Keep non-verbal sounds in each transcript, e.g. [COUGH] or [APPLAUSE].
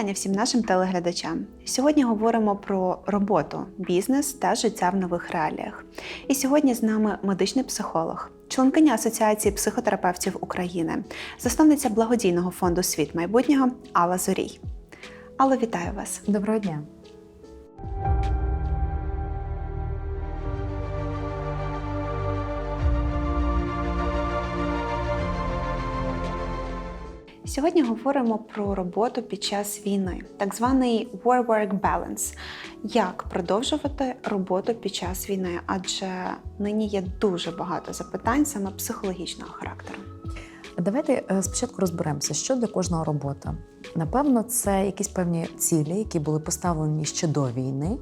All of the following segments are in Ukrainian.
Вітання всім нашим телеглядачам. Сьогодні говоримо про роботу, бізнес та життя в нових реаліях. І сьогодні з нами медичний психолог, членкиня Асоціації психотерапевтів України, засновниця благодійного фонду Світ майбутнього Алла Зорій. Алло, вітаю вас! Доброго дня. Сьогодні говоримо про роботу під час війни, так званий war-work balance. Як продовжувати роботу під час війни? Адже нині є дуже багато запитань саме психологічного характеру. Давайте е, спочатку розберемося, що для кожного робота. Напевно, це якісь певні цілі, які були поставлені ще до війни,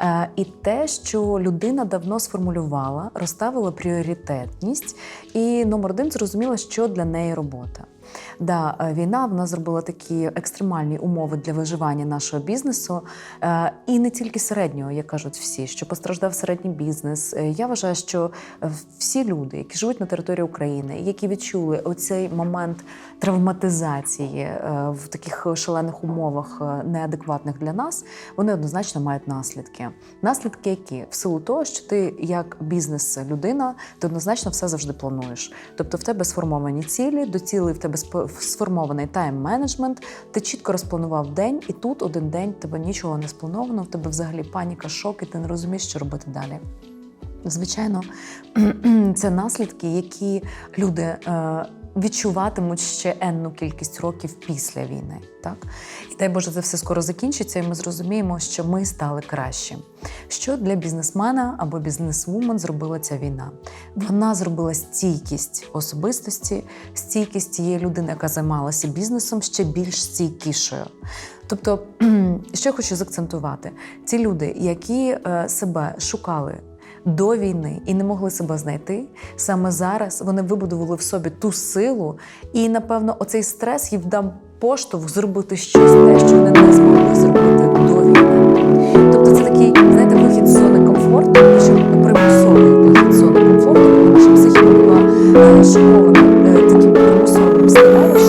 Е, і те, що людина давно сформулювала, розставила пріоритетність, і номер один зрозуміла, що для неї робота. Да, е, війна в нас зробила такі екстремальні умови для виживання нашого бізнесу, е, і не тільки середнього, як кажуть всі, що постраждав середній бізнес. Е, Я вважаю, що всі люди, які живуть на території України, які відчули оцей момент травматизації в таких шалених умовах, неадекватних для нас, вони однозначно мають наслідки. Наслідки, які в силу того, що ти як бізнес-людина, ти однозначно все завжди плануєш. Тобто в тебе сформовані цілі, до цілей в тебе сформований тайм-менеджмент, ти чітко розпланував день, і тут один день тебе нічого не сплановано, в тебе взагалі паніка, шок, і ти не розумієш, що робити далі. Звичайно, [CLEARS THROAT] це наслідки, які люди е, відчуватимуть ще енну кількість років після війни. Так? І дай Боже, це все скоро закінчиться, і ми зрозуміємо, що ми стали краще. Що для бізнесмена або бізнесвумен зробила ця війна? Вона зробила стійкість особистості, стійкість тієї людини, яка займалася бізнесом, ще більш стійкішою. Тобто, [CLEARS THROAT] що я хочу заакцентувати: ці люди, які е, себе шукали до війни і не могли себе знайти. Саме зараз вони вибудували в собі ту силу, і напевно оцей стрес їм дав поштовх зробити щось те, що вони не змогли зробити до війни. Тобто це такий, знаєте, вихід з зони комфорту, причому примусовий вихід з зони комфорту, коли наша психіка була е, шокована е, таким примусовим становищем,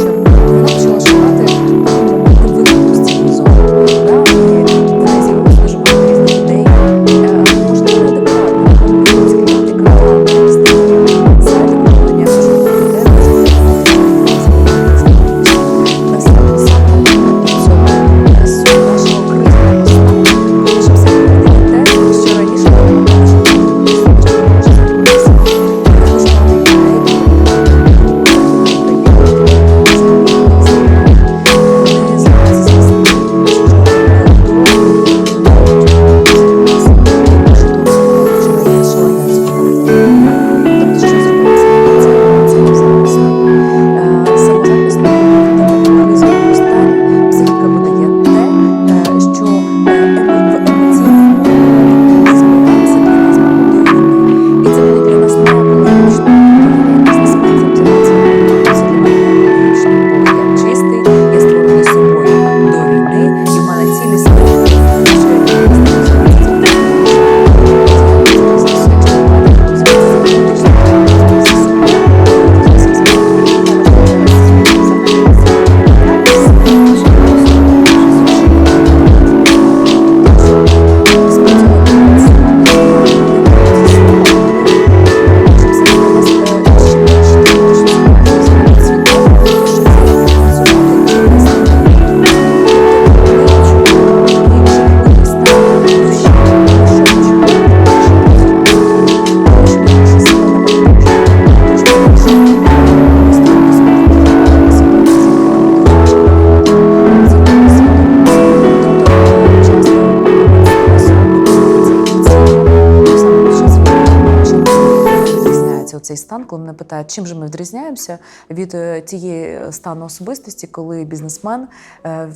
питають, чим же ми відрізняємося від е, тієї стану особистості, коли бізнесмен е,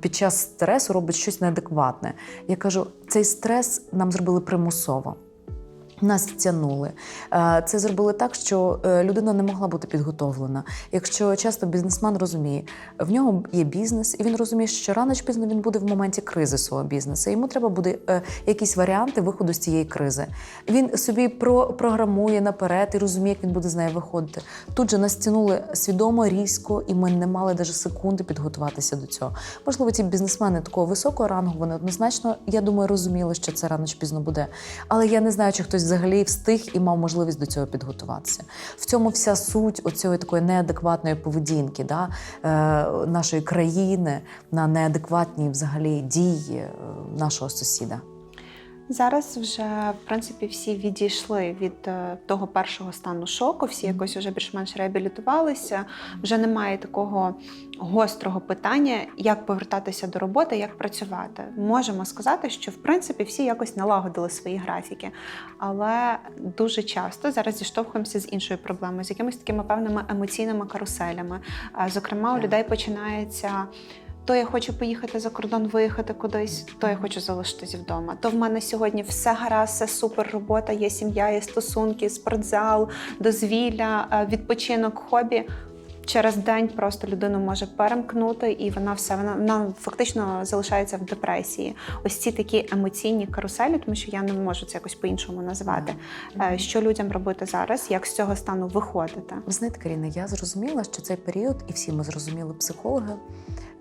під час стресу робить щось неадекватне. Я кажу, цей стрес нам зробили примусово. Нас втягнули. Е, Це зробили так, що е, людина не могла бути підготовлена. Якщо часто бізнесмен розуміє, в нього є бізнес, і він розуміє, що рано чи пізно він буде в моменті кризи свого бізнесу. Йому треба буде е, якісь варіанти виходу з цієї кризи. Він собі про, програмує наперед і розуміє, як він буде з неї виходити. Тут же нас тянули свідомо, різко, і ми не мали навіть секунди підготуватися до цього. Можливо, ті бізнесмени такого високого рангу, вони однозначно, я думаю, розуміли, що це рано чи пізно буде. Але я не знаю, чи хтось взагалі встиг і мав можливість до цього підготуватися. В цьому вся суть оцієї такої неадекватної поведінки да, е, нашої країни на неадекватні взагалі дії е, нашого сусіда. Зараз вже в принципі всі відійшли від е, того першого стану шоку, всі якось вже більш-менш реабілітувалися. Вже немає такого гострого питання, як повертатися до роботи, як працювати. Можемо сказати, що в принципі всі якось налагодили свої графіки, але дуже часто зараз зіштовхуємося з іншою проблемою, з якимись такими певними емоційними каруселями. Е, Зокрема, у людей починається. То я хочу поїхати за кордон, виїхати кудись, то я хочу залишитись вдома. То в мене сьогодні все гаразд, все супер робота, є сім'я, є стосунки, спортзал, дозвілля, е, відпочинок, хобі. Через день просто людину може перемкнути, і вона все вона, вона фактично залишається в депресії. Ось ці такі емоційні каруселі, тому що я не можу це якось по-іншому назвати. Е, Що людям робити зараз, як з цього стану виходити? Ви знаєте, Каріна, я зрозуміла, що цей період, і всі ми зрозуміли психологи,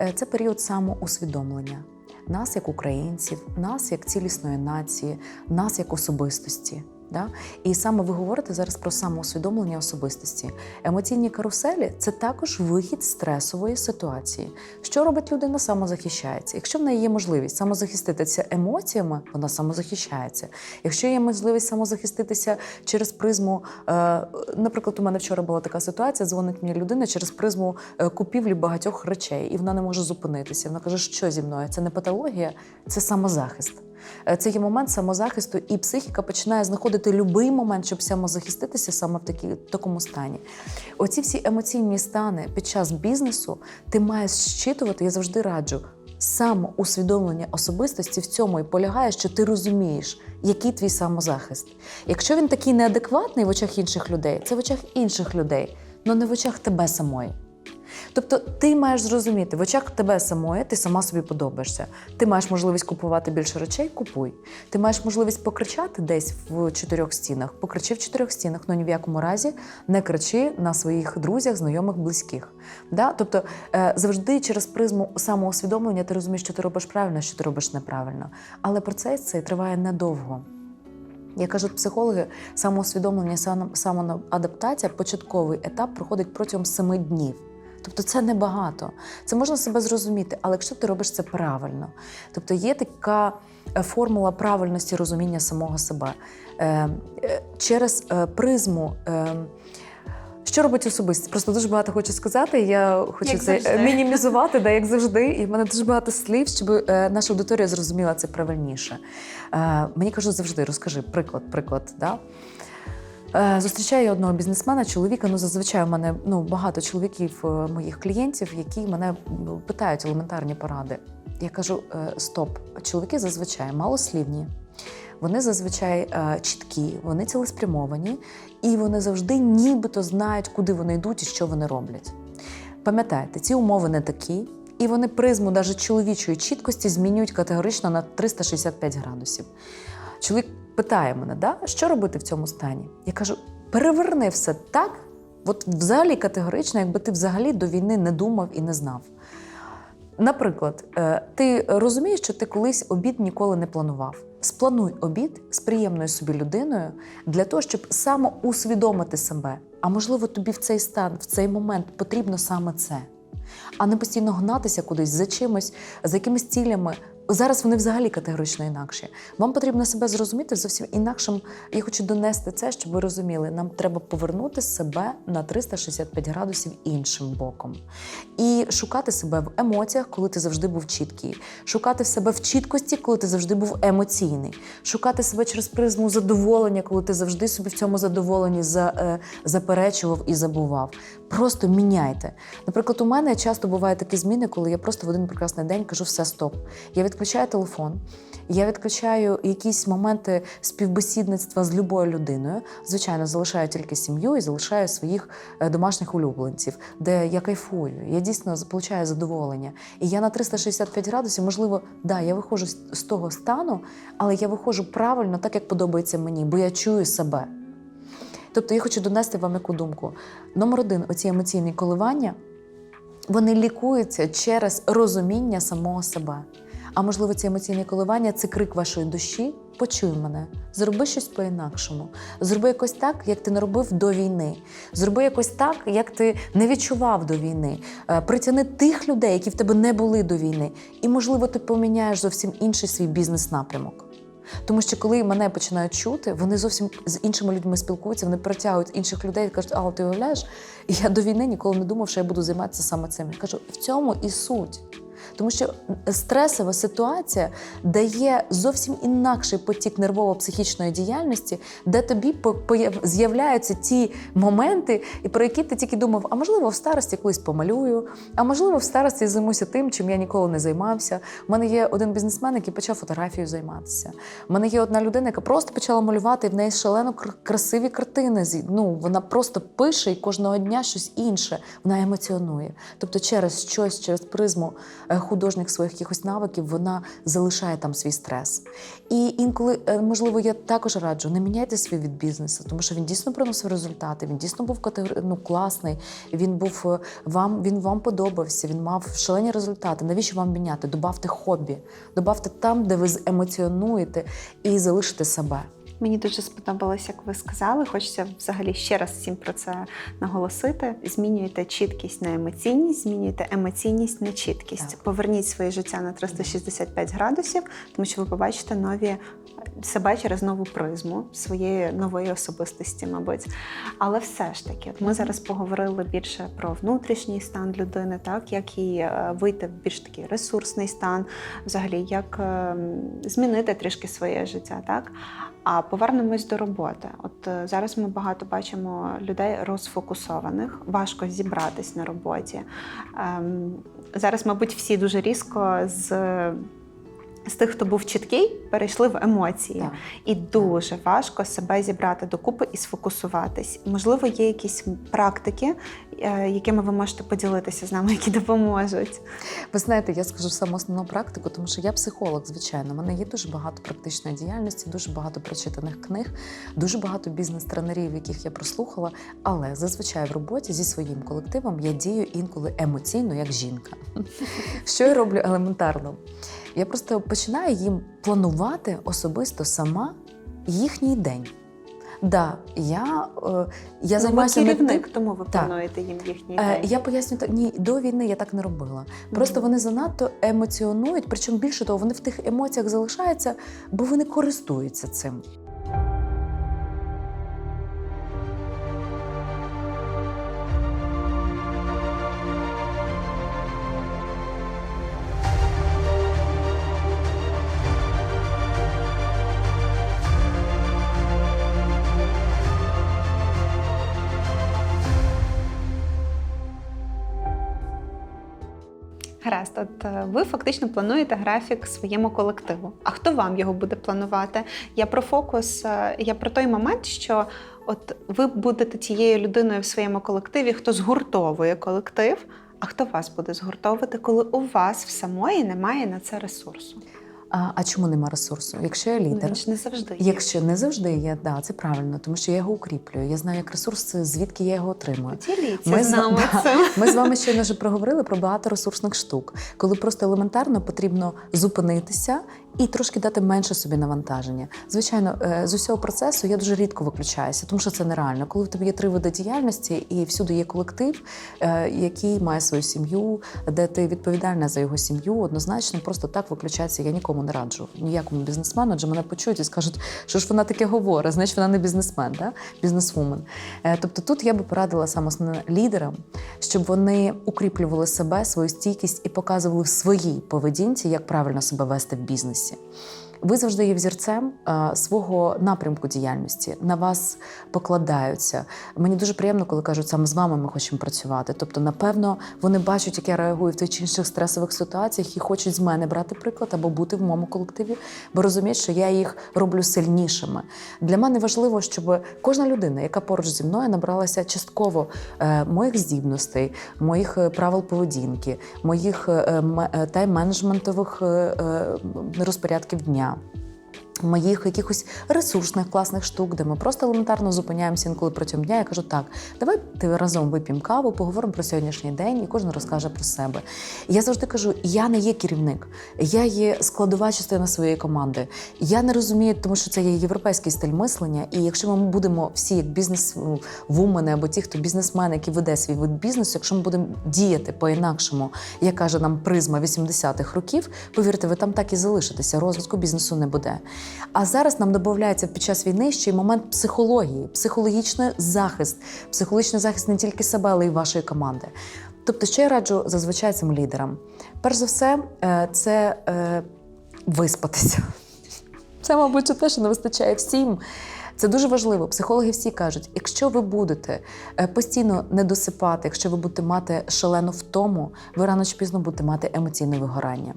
е, це період самоусвідомлення. Нас як українців, нас як цілісної нації, нас як особистості. Да? І саме ви говорите зараз про самоусвідомлення особистості. Емоційні каруселі це також вихід стресової ситуації. Що робить людина? Самозахищається. Якщо в неї є можливість самозахиститися емоціями, вона самозахищається. Якщо є можливість самозахиститися через призму, е, наприклад, у мене вчора була така ситуація, дзвонить мені людина через призму е, купівлі багатьох речей, і вона не може зупинитися. Вона каже, що зі мною? Це не патологія, це самозахист. Е, Це є момент самозахисту, і психіка починає знаходити будь-який момент, щоб самозахиститися саме в такі, такому стані. Оці всі емоційні стани під час бізнесу ти маєш щитувати, я завжди раджу. Самоусвідомлення особистості в цьому і полягає, що ти розумієш, який твій самозахист. Якщо він такий неадекватний в очах інших людей, це в очах інших людей, але не в очах тебе самої. Тобто ти маєш зрозуміти, в очах тебе самої ти сама собі подобаєшся. Ти маєш можливість купувати більше речей, купуй. Ти маєш можливість покричати десь в чотирьох стінах, покричи в чотирьох стінах, але ні в якому разі не кричи на своїх друзях, знайомих, близьких. Да? Тобто е, завжди через призму самоусвідомлення ти розумієш, що ти робиш правильно, що ти робиш неправильно. Але процес цей триває недовго. Як кажуть психологи, самоусвідомлення, сам- самоадаптація, початковий етап проходить протягом семи днів. Тобто це небагато. Це можна себе зрозуміти, але якщо ти робиш це правильно, тобто є така е, формула правильності розуміння самого себе Е, е, через призму. що робить особистість? Просто дуже багато хочу сказати. Я хочу Як це завжди. мінімізувати, да, як [LAUGHS] завжди. І в мене дуже багато слів, щоб наша аудиторія зрозуміла це правильніше. Мені кажуть завжди, розкажи приклад, приклад. Да? Е, Зустрічаю одного бізнесмена, чоловіка. Ну, зазвичай у мене ну, багато чоловіків е, моїх клієнтів, які мене ну, питають елементарні поради. Я кажу: е, стоп, чоловіки зазвичай малослівні, вони зазвичай чіткі, вони цілеспрямовані, і вони завжди нібито знають, куди вони йдуть і що вони роблять. Пам'ятайте, ці умови не такі, і вони призму навіть чоловічої чіткості змінюють категорично на 365 градусів. Чоловік питає мене, да, що робити в цьому стані? Я кажу: переверни все так, от взагалі категорично, якби ти взагалі до війни не думав і не знав. Наприклад, е, ти розумієш, що ти колись обід ніколи не планував. Сплануй обід з приємною собі людиною для того, щоб самоусвідомити себе. А можливо, тобі в цей стан, в цей момент потрібно саме це, а не постійно гнатися кудись за чимось, за якимись цілями. Зараз вони взагалі категорично інакші. Вам потрібно себе зрозуміти зовсім інакшим. Я хочу донести це, щоб ви розуміли. Нам треба повернути себе на 365 градусів іншим боком. І шукати себе в емоціях, коли ти завжди був чіткий. Шукати себе в чіткості, коли ти завжди був емоційний. Шукати себе через призму задоволення, коли ти завжди собі в цьому задоволенні за, е, заперечував і забував. Просто міняйте. Наприклад, у мене часто бувають такі зміни, коли я просто в один прекрасний день кажу все стоп. Я відключаю телефон. Я відключаю якісь моменти співбесідництва з любою людиною. Звичайно, залишаю тільки сім'ю і залишаю своїх е, домашніх улюбленців, де я кайфую. Я дійсно получаю задоволення. І я на 365 градусів, можливо, да, я виходжу з того стану, але я виходжу правильно, так як подобається мені, бо я чую себе. Тобто я хочу донести вам яку думку. Номер один, оці емоційні коливання, вони лікуються через розуміння самого себе. А можливо, ці емоційні коливання це крик вашої душі. Почуй мене, зроби щось по-інакшому. Зроби якось так, як ти не робив до війни. Зроби якось так, як ти не відчував до війни. Е, Притягни тих людей, які в тебе не були до війни. І, можливо, ти поміняєш зовсім інший свій бізнес-напрямок. Тому що коли мене починають чути, вони зовсім з іншими людьми спілкуються, вони притягують інших людей і кажуть, а ти уявляєш, я до війни ніколи не думав, що я буду займатися саме цим. Я кажу, в цьому і суть. Тому що стресова ситуація дає зовсім інакший потік нервово-психічної діяльності, де тобі з'являються ті моменти, і про які ти тільки думав, а можливо, в старості колись помалюю, а можливо, в старості займуся тим, чим я ніколи не займався. У мене є один бізнесмен, який почав фотографією займатися. У мене є одна людина, яка просто почала малювати, і в неї шалено красиві картини. Ну, вона просто пише і кожного дня щось інше. Вона емоціонує. Тобто, через щось, через призму е, художніх своїх якихось навиків, вона залишає там свій стрес. І інколи, е, можливо, я також раджу, не міняйте свій від бізнесу, тому що він дійсно приносив результати. Він дійсно був категор... ну, класний. Він був е, вам, він вам подобався, він мав шалені результати. Навіщо вам міняти? Добавте хобі, добавте там, де ви емоціонуєте, і залишите себе. Мені дуже сподобалось, як ви сказали. Хочеться взагалі ще раз всім про це наголосити. Змінюйте чіткість на емоційність, змінюйте емоційність на чіткість. Так. Поверніть своє життя на 365 градусів, тому що ви побачите нові себе через нову призму своєї нової особистості, мабуть. Але все ж таки, от ми зараз поговорили більше про внутрішній стан людини, так як їй е, вийти в більш такий ресурсний стан, взагалі, як е, змінити трішки своє життя, так. А повернемось до роботи. От е, зараз ми багато бачимо людей розфокусованих, важко зібратись на роботі. Ем, зараз, мабуть, всі дуже різко з. З тих, хто був чіткий, перейшли в емоції, Так. і дуже важко себе зібрати докупи і сфокусуватись. Можливо, є якісь практики, е, якими ви можете поділитися з нами, які допоможуть. Ви знаєте, я скажу саму основну практику, тому що я психолог, звичайно. У мене є дуже багато практичної діяльності, дуже багато прочитаних книг, дуже багато бізнес-тренерів, яких я прослухала. Але зазвичай в роботі зі своїм колективом я дію інколи емоційно, як жінка. Що я роблю елементарно? Я просто починаю їм планувати особисто сама їхній день. Да, я, е, я Ну, ви займаюся не тим- тому ви Так. плануєте їм їхній Е. Я поясню так. Ні, до війни я так не робила. Просто Мгм. вони занадто емоціонують, причому більше того, вони в тих емоціях залишаються, бо вони користуються цим. Гаразд, от е, ви фактично плануєте графік своєму колективу. А хто вам його буде планувати? Я про фокус, е, я про той момент, що от ви будете тією людиною в своєму колективі, хто згуртовує колектив, а хто вас буде згуртовувати, коли у вас в самої немає на це ресурсу. А, а чому нема ресурсу? Якщо я лідер, Він не завжди. є. якщо не завжди є, да, це правильно, тому що я його укріплюю. Я знаю, як ресурс, це звідки я його отримую. Ми з нами да. цим. [LAUGHS] Ми з вами щойно вже проговорили про багато ресурсних штук, коли просто елементарно потрібно зупинитися і трошки дати менше собі навантаження. Звичайно, е, з усього процесу я дуже рідко виключаюся, тому що це нереально. Коли в тебе є три види діяльності і всюди є колектив, е, який має свою сім'ю, де ти відповідальна за його сім'ю, однозначно просто так виключатися я нікому не раджу. Ніякому бізнесмену, адже мене почують і скажуть, що ж вона таке говорить, значить вона не бізнесмен, да? бізнесвумен. Е, Тобто тут я би порадила саме основне лідерам, щоб вони укріплювали себе, свою стійкість і показували в своїй поведінці, як правильно себе вести в бізнесі. Воскресе. Ви завжди є взірцем е, свого напрямку діяльності. На вас покладаються. Мені дуже приємно, коли кажуть, саме з вами ми хочемо працювати. Тобто, напевно, вони бачать, як я реагую в тих чи інших стресових ситуаціях і хочуть з мене брати приклад або бути в моєму колективі, бо розуміють, що я їх роблю сильнішими. Для мене важливо, щоб кожна людина, яка поруч зі мною набралася частково е, моїх здібностей, моїх е, правил поведінки, моїх тайм-менеджментових розпорядків дня. Моїх якихось ресурсних класних штук, де ми просто елементарно зупиняємося інколи протягом дня. Я кажу, так, давай ти разом вип'ємо каву, поговоримо про сьогоднішній день, і кожен розкаже про себе. І я завжди кажу: я не є керівник, я є складова частина своєї команди. Я не розумію, тому що це є європейський стиль мислення. І якщо ми будемо всі як бізнес-вумени або ті, хто бізнесмен, який веде свій вид бізнесу, якщо ми будемо діяти по-інакшому, як каже нам призма 80-х років, повірте, ви там так і залишитеся. Розвитку бізнесу не буде. А зараз нам додається під час війни ще й момент психології, психологічний захист, психологічний захист не тільки себе, але й вашої команди. Тобто, що я раджу зазвичай цим лідерам? Перш за все, е, це е, виспатися. Це, мабуть, те, що не вистачає всім. Це дуже важливо. Психологи всі кажуть, якщо ви будете е, постійно не досипати, якщо ви будете мати шалену втому, ви рано чи пізно будете мати емоційне вигорання.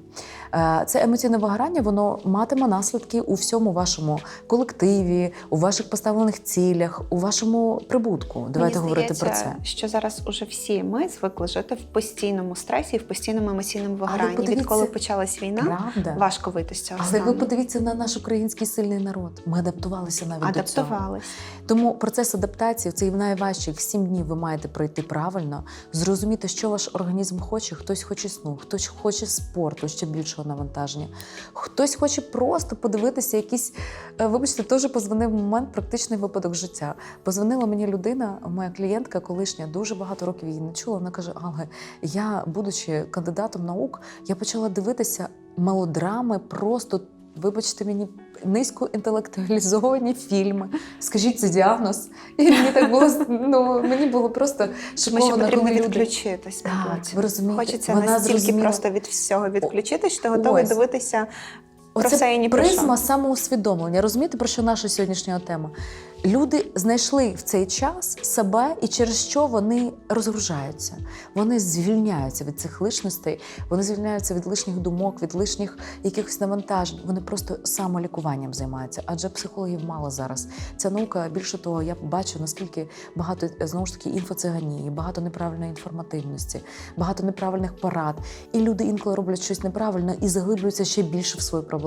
Е, Це емоційне вигорання, воно матиме наслідки у всьому вашому колективі, у ваших поставлених цілях, у вашому прибутку. Давайте Мені говорити здається, про це. Що зараз уже всі ми звикли жити в постійному стресі і в постійному емоційному вигоранні. подивіться, Відколи почалась війна, Правда. важко вийти з цього Але ви подивіться на наш український сильний народ. Ми адаптувалися навіть до цього. Тому процес адаптації це найважчий. Сім днів ви маєте пройти правильно, зрозуміти, що ваш організм хоче. Хтось хоче сну, хтось хоче спорту, ще більшого навантаження. Хтось хоче просто подивитися якісь. е, Вибачте, теж позвонив момент практичний випадок життя. Позвонила мені людина, моя клієнтка колишня, дуже багато років її не чула. Вона каже: Але я, будучи кандидатом наук, я почала дивитися мелодрами просто. Вибачте мені низькоінтелектуалізовані фільми. Скажіть, це діагноз. І мені так було ну мені було просто Тому що потрібно люди... відключитись. Так, ви розумієте, Хочеться вона настільки зрозуміла- просто від всього відключитись, що ти готовий Ось. дивитися Оце призма самоусвідомлення. Розумієте, про що наша сьогоднішня тема? Люди знайшли в цей час себе, і через що вони розгружаються. Вони звільняються від цих лишностей, вони звільняються від лишніх думок, від лишніх якихось навантажень. Вони просто самолікуванням займаються. Адже психологів мало зараз. Ця наука більше того, я бачу наскільки багато знову ж таки інфоциганії, багато неправильної інформативності, багато неправильних порад. І люди інколи роблять щось неправильно і заглиблюються ще більше в свою проблему.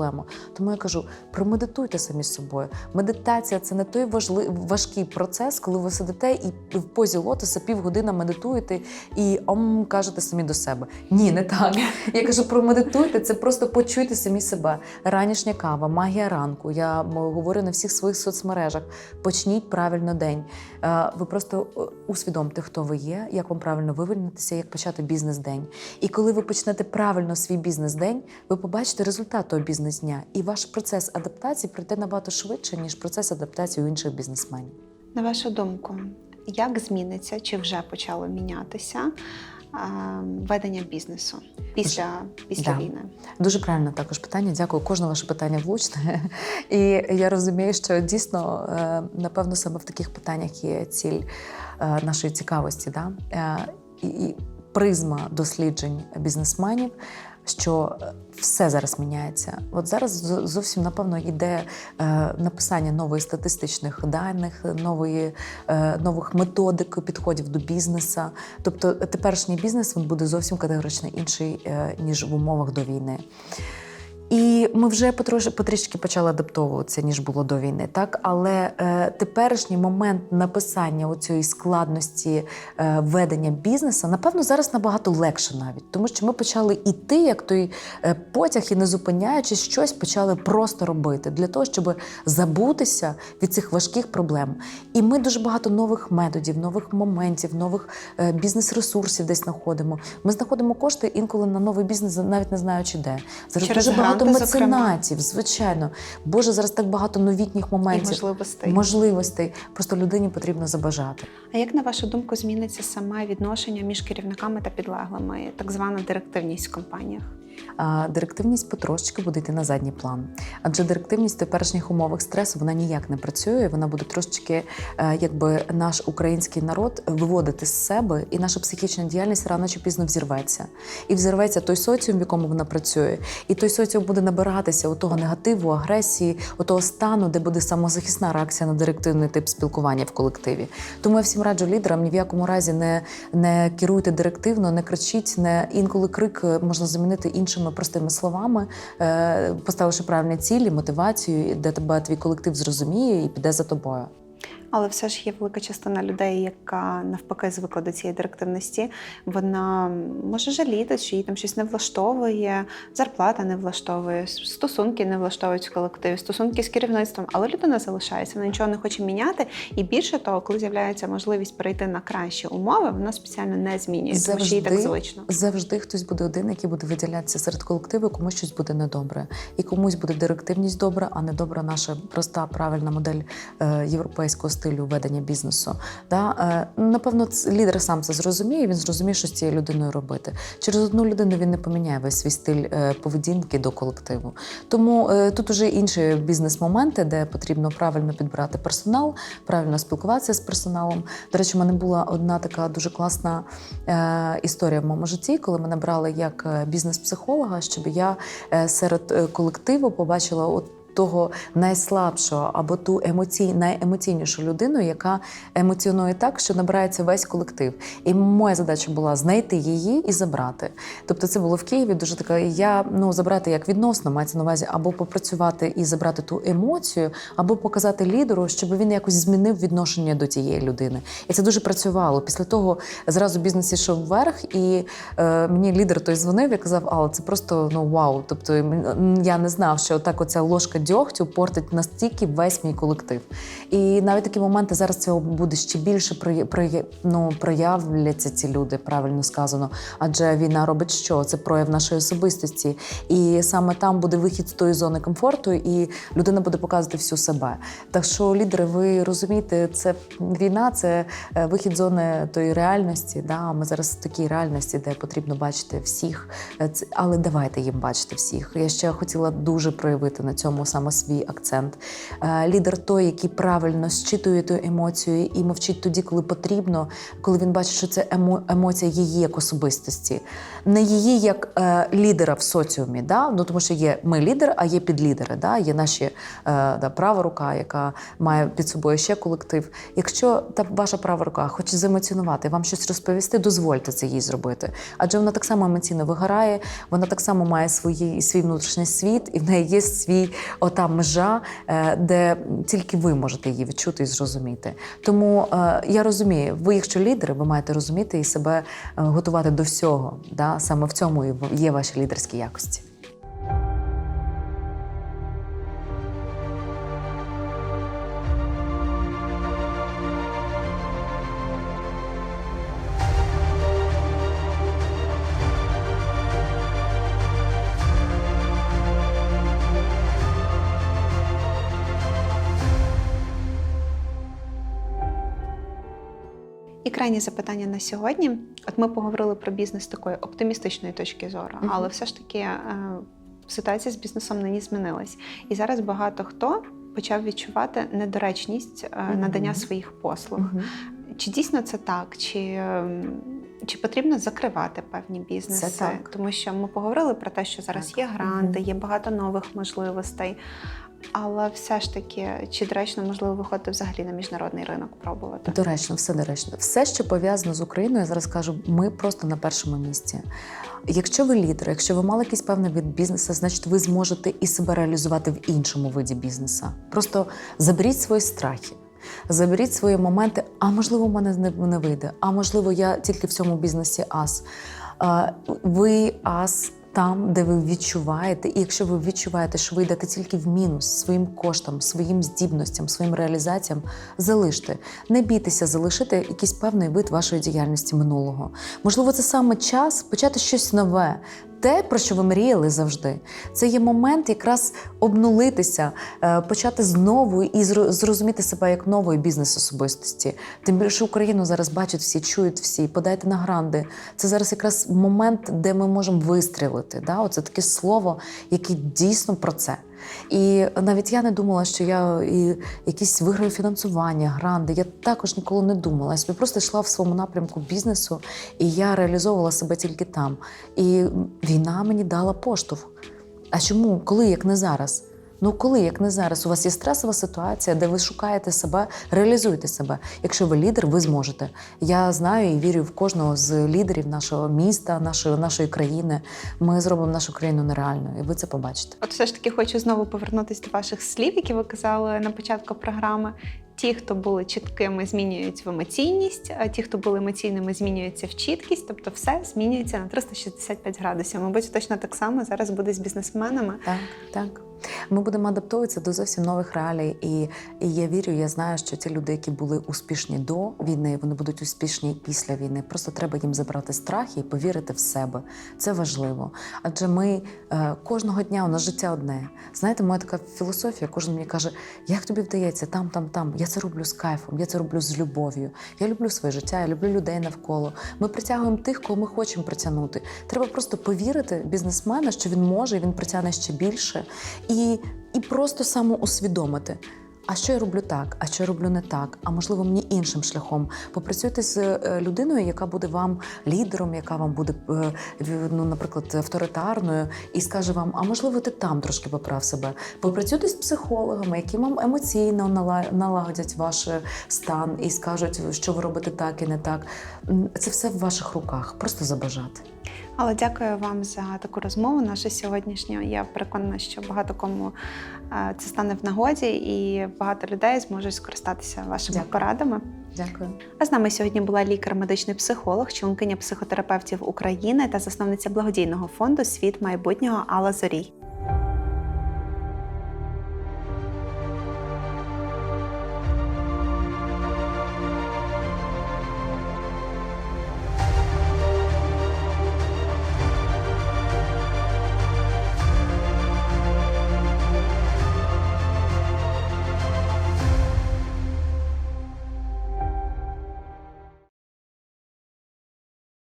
Тому я кажу: промедитуйте самі з собою. Медитація це не той важливий важкий процес, коли ви сидите і в позі лотоса півгодини медитуєте і ом кажете самі до себе. Ні, не так. Я кажу, промедитуйте, це просто почуйте самі себе. Ранішня кава, магія ранку. Я говорю на всіх своїх соцмережах. Почніть правильно день. Е, Ви просто е, усвідомте, хто ви є, як вам правильно вивільнитися, як почати бізнес-день. І коли ви почнете правильно свій бізнес-день, ви побачите результат того бізнес-дня. І ваш процес адаптації пройде набагато швидше, ніж процес адаптації у інших бізнесменів. На вашу думку, як зміниться чи вже почало мінятися ведення бізнесу після, після Да. війни? Дуже правильне також питання. Дякую. Кожне ваше питання влучне. [LAUGHS] І я розумію, що дійсно, е, напевно, саме в таких питаннях є ціль е, нашої цікавості. Да? Е, і призма досліджень бізнесменів. Що е, все зараз міняється. От зараз зовсім напевно йде е, написання нових статистичних даних, нової, е, нових методик підходів до бізнесу. Тобто теперішній бізнес він буде зовсім категорично інший ніж в умовах до війни. І ми вже потрош, потрішки почали адаптовуватися, ніж було до війни, так але е, теперішній момент написання цієї складності е, ведення бізнесу, напевно, зараз набагато легше навіть, тому що ми почали іти, як той е, потяг, і не зупиняючись, щось почали просто робити для того, щоб забутися від цих важких проблем. І ми дуже багато нових методів, нових моментів, нових е, бізнес-ресурсів десь знаходимо. Ми знаходимо кошти інколи на новий бізнес, навіть не знаючи де. Зараз Через дуже багато Зокрема. меценатів, звичайно. Боже, зараз так багато новітніх І моментів, можливостей. можливостей. Просто людині потрібно забажати. А як на вашу думку зміниться саме відношення між керівниками та підлеглими, так звана директивність в компаніях? А директивність потрошки буде йти на задній план. Адже директивність в теперішніх умовах стресу вона ніяк не працює. Вона буде трошечки, е, якби наш український народ виводити з себе, і наша психічна діяльність рано чи пізно взірветься. І взірветься той соціум, в якому вона працює, і той соціум буде набиратися у того негативу, агресії, у того стану, де буде самозахисна реакція на директивний тип спілкування в колективі. Тому я всім раджу лідерам ні в якому разі не, не керуйте директивно, не кричіть, не інколи крик е, можна замінити іншими простими словами, е, поставивши правильні цілі, мотивацію, де тебе твій колектив зрозуміє і піде за тобою. Але все ж є велика частина людей, яка навпаки звикла до цієї директивності. Вона може жаліти, що їй там щось не влаштовує, зарплата не влаштовує, стосунки не влаштовують в колективі, стосунки з керівництвом, але людина залишається, вона нічого не хоче міняти. І більше того, коли з'являється можливість перейти на кращі умови, вона спеціально не змінює, тому що їй так звично. завжди хтось буде один, який буде виділятися серед колективу, комусь щось буде недобре. І комусь буде директивність добра, а не добра наша проста правильна модель е, європейського стилю ведення бізнесу. Да? Е, напевно, лідер сам це зрозуміє. Він зрозуміє, що з цією людиною робити. Через одну людину він не поміняє весь свій стиль е, поведінки до колективу. Тому е, тут уже інші бізнес-моменти, де потрібно правильно підбирати персонал, правильно спілкуватися з персоналом. До речі, у мене була одна така дуже класна історія в моєму житті, коли мене брали як бізнес-психолога, щоб я серед колективу побачила от. Того найслабшого або ту емоцій, найемоційнішу людину, яка емоціонує так, що набирається весь колектив. І моя задача була знайти її і забрати. Тобто, це було в Києві. Дуже така. Я ну забрати як відносно мається на увазі, або попрацювати і забрати ту емоцію, або показати лідеру, щоб він якось змінив відношення до тієї людини. І це дуже працювало. Після того зразу бізнес ішов вверх, і е, мені лідер той дзвонив і казав: Алла, це просто ну вау. Тобто я не знав, що так оця ложка дьогтю портить настільки весь мій колектив. І навіть такі моменти зараз цього буде ще більше проя- проя- ну, проявляться ці люди, правильно сказано. Адже війна робить що? Це прояв нашої особистості. І саме там буде вихід з тої зони комфорту, і людина буде показувати всю себе. Так що, лідери, ви розумієте, це війна, це е, вихід з зони тої реальності. Да? Ми зараз в такій реальності, де потрібно бачити всіх. Е, Але давайте їм бачити всіх. Я ще хотіла дуже проявити на цьому саме свій акцент. Е, Лідер той, який правильно щитує ту емоцію і мовчить тоді, коли потрібно, коли він бачить, що це емо- емоція її як особистості, не її як е, лідера в соціумі. Да? Ну, тому що є ми лідер, а є підлідери. Да? Є наші е, да, права рука, яка має під собою ще колектив. Якщо та ваша права рука хоче заемоціонувати, вам щось розповісти, дозвольте це їй зробити. Адже вона так само емоційно вигорає, вона так само має свої, свій внутрішній світ, і в неї є свій ота межа, е, де тільки ви можете її відчути і зрозуміти. Тому е, я розумію, ви, якщо лідери, ви маєте розуміти і себе е, готувати до всього. Да? Саме в цьому і є ваші лідерські якості. Крайнє запитання на сьогодні. От ми поговорили про бізнес з такої оптимістичної точки зору, Мгм. але все ж таки е, ситуація з бізнесом нині змінилась. І зараз багато хто почав відчувати недоречність е, Мгм. надання своїх послуг. Чи дійсно це так? Чи, ем, чи потрібно закривати певні бізнеси? Це так. Тому що ми поговорили про те, що зараз Так. є гранти, Мгм. є багато нових можливостей. Але все ж таки, чи доречно можливо виходити взагалі на міжнародний ринок пробувати? Доречно, все доречно. Все, що пов'язано з Україною, я зараз кажу, ми просто на першому місці. Якщо ви лідер, якщо ви мали якийсь певний від бізнесу, значить ви зможете і себе реалізувати в іншому виді бізнесу. Просто заберіть свої страхи. Заберіть свої моменти, а можливо, в мене не, вийде, а можливо, я тільки в цьому бізнесі ас. Ви ас там, де ви відчуваєте, і якщо ви відчуваєте, що ви йдете тільки в мінус своїм коштам, своїм здібностям, своїм реалізаціям, залиште. Не бійтеся залишити якийсь певний вид вашої діяльності минулого. Можливо, це саме час почати щось нове. Те, про що ви мріяли завжди. Це є момент якраз обнулитися, е, почати знову і зрозуміти себе як нової бізнес-особистості. Тим більше Україну зараз бачать всі, чують всі, подайте на гранди. Це зараз якраз момент, де ми можемо вистрілити. Да? Оце таке слово, яке дійсно про це. І навіть я не думала, що я і якісь виграю фінансування, гранди. Я також ніколи не думала. Я собі просто йшла в своєму напрямку бізнесу, і я реалізовувала себе тільки там. І війна мені дала поштовх. А чому? Коли, як не зараз? Ну, коли, як не зараз, у вас є стресова ситуація, де ви шукаєте себе, реалізуєте себе. Якщо ви лідер, ви зможете. Я знаю і вірю в кожного з лідерів нашого міста, нашої, нашої країни. Ми зробимо нашу країну нереальною, і ви це побачите. От все ж таки хочу знову повернутися до ваших слів, які ви казали на початку програми. Ті, хто були чіткими, змінюють в емоційність, а ті, хто були емоційними, змінюються в чіткість. Тобто все змінюється на 365 градусів. Мабуть, точно так само зараз буде з бізнесменами. Так, так. Ми будемо адаптуватися до зовсім нових реалій. І, і я вірю, я знаю, що ті люди, які були успішні до війни, вони будуть успішні після війни. Просто треба їм забрати страх і повірити в себе. Це важливо. Адже ми е, кожного дня у нас життя одне. Знаєте, моя така філософія, кожен мені каже, як тобі вдається там, там, там. Я це роблю з кайфом, я це роблю з любов'ю. Я люблю своє життя, я люблю людей навколо. Ми притягуємо тих, кого ми хочемо притягнути. Треба просто повірити бізнесмена, що він може, і він притягне ще більше, і, і просто самоусвідомити. А що я роблю так? А що я роблю не так? А можливо, мені іншим шляхом. Попрацюйте з е, людиною, яка буде вам лідером, яка вам буде, е, ну, наприклад, авторитарною, і скаже вам: а можливо, ти там трошки поправ себе. Попрацюйте з психологами, які вам емоційно налагодять ваш е, стан і скажуть, що ви робите так і не так. Це все в ваших руках. Просто забажати. Але дякую вам за таку розмову. Нашу сьогоднішню. Я переконана, що багато кому е, це стане в нагоді, і багато людей зможуть скористатися вашими Дякую. порадами. Дякую. А з нами сьогодні була лікар-медичний психолог, членкиня психотерапевтів України та засновниця благодійного фонду Світ майбутнього Алла Зорій.